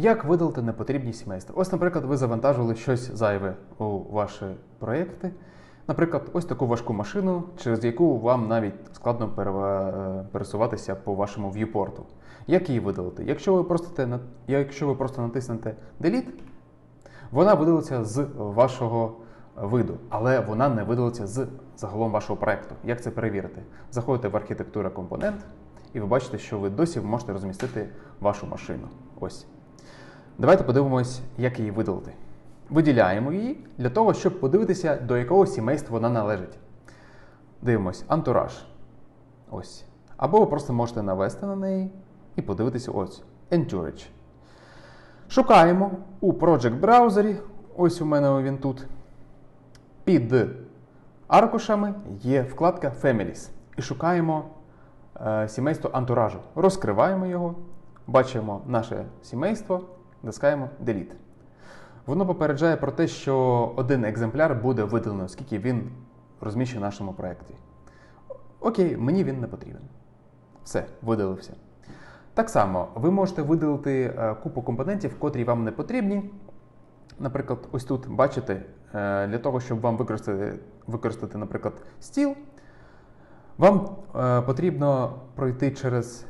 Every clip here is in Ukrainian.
Як видалити непотрібні сімейства? Ось, наприклад, ви завантажили щось зайве у ваші проєкти. Наприклад, ось таку важку машину, через яку вам навіть складно е, пересуватися по вашому в'юпорту. Як її видалити? Якщо ви просто, якщо ви просто натиснете Delete, вона видалиться з вашого виду, але вона не видалиться з загалом вашого проекту. Як це перевірити? Заходите в архітектура компонент, і ви бачите, що ви досі можете розмістити вашу машину. Ось. Давайте подивимось, як її видалити. Виділяємо її для того, щоб подивитися, до якого сімейства вона належить. Дивимось, антураж. Ось. Або ви просто можете навести на неї і подивитися ось. Entourage. Шукаємо у Project браузері. Ось у мене він тут. Під аркушами є вкладка Families. І шукаємо е, сімейство антуражу. Розкриваємо його, бачимо наше сімейство, натискаємо Delete. Воно попереджає про те, що один екземпляр буде видалено, оскільки він розміщений в нашому проєкті. Окей, мені він не потрібен. Все, видалився. Так само, ви можете видалити е, купу компонентів, котрі вам не потрібні. Наприклад, ось тут бачите, е, для того, щоб вам використати, використати наприклад, стіл, вам е, потрібно пройти через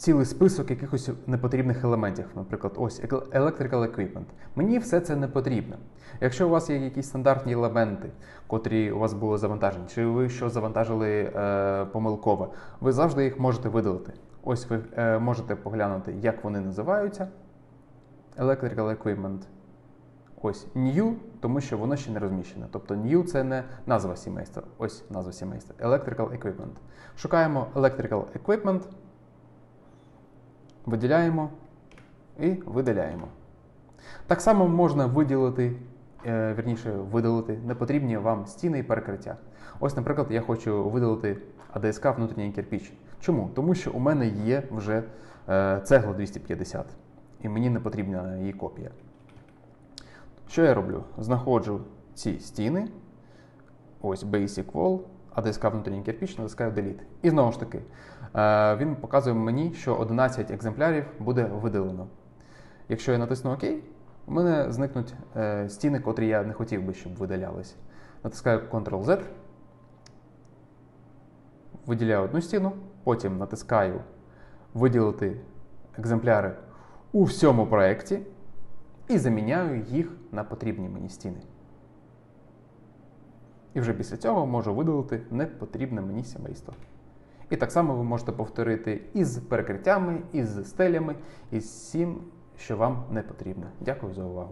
цілий список якихось непотрібних елементів. Наприклад, ось Electrical Equipment. Мені все це не потрібно. Якщо у вас є якісь стандартні елементи, котрі у вас були завантажені, чи ви що завантажили е, помилково, ви завжди їх можете видалити. Ось ви е, можете поглянути, як вони називаються. Electrical Equipment. Ось New, тому що воно ще не розміщене. Тобто New це не назва сімейства. Ось назва сімейства. Electrical Equipment. Шукаємо Electrical Equipment, виділяємо і видаляємо. Так само можна виділити, е, вірніше, видалити непотрібні вам стіни і перекриття. Ось, наприклад, я хочу видалити АДСК внутрішній кирпіч. Чому? Тому що у мене є вже е, цегла 250, і мені не потрібна її копія. Що я роблю? Знаходжу ці стіни, ось Basic Wall, АДСК внутрішній кирпіч, натискаю Delete. І знову ж таки, е, він показує мені, що 11 екземплярів буде видалено. Якщо я натисну ОК, у мене зникнуть е, стіни, котрі я не хотів би, щоб видалялись. Натискаю Ctrl-Z, виділяю одну стіну, потім натискаю виділити екземпляри у всьому проєкті і заміняю їх на потрібні мені стіни. І вже після цього можу видалити непотрібне мені сімейство. І так само ви можете повторити із перекриттями, із стелями, із всім, що вам не потрібно. Дякую за увагу.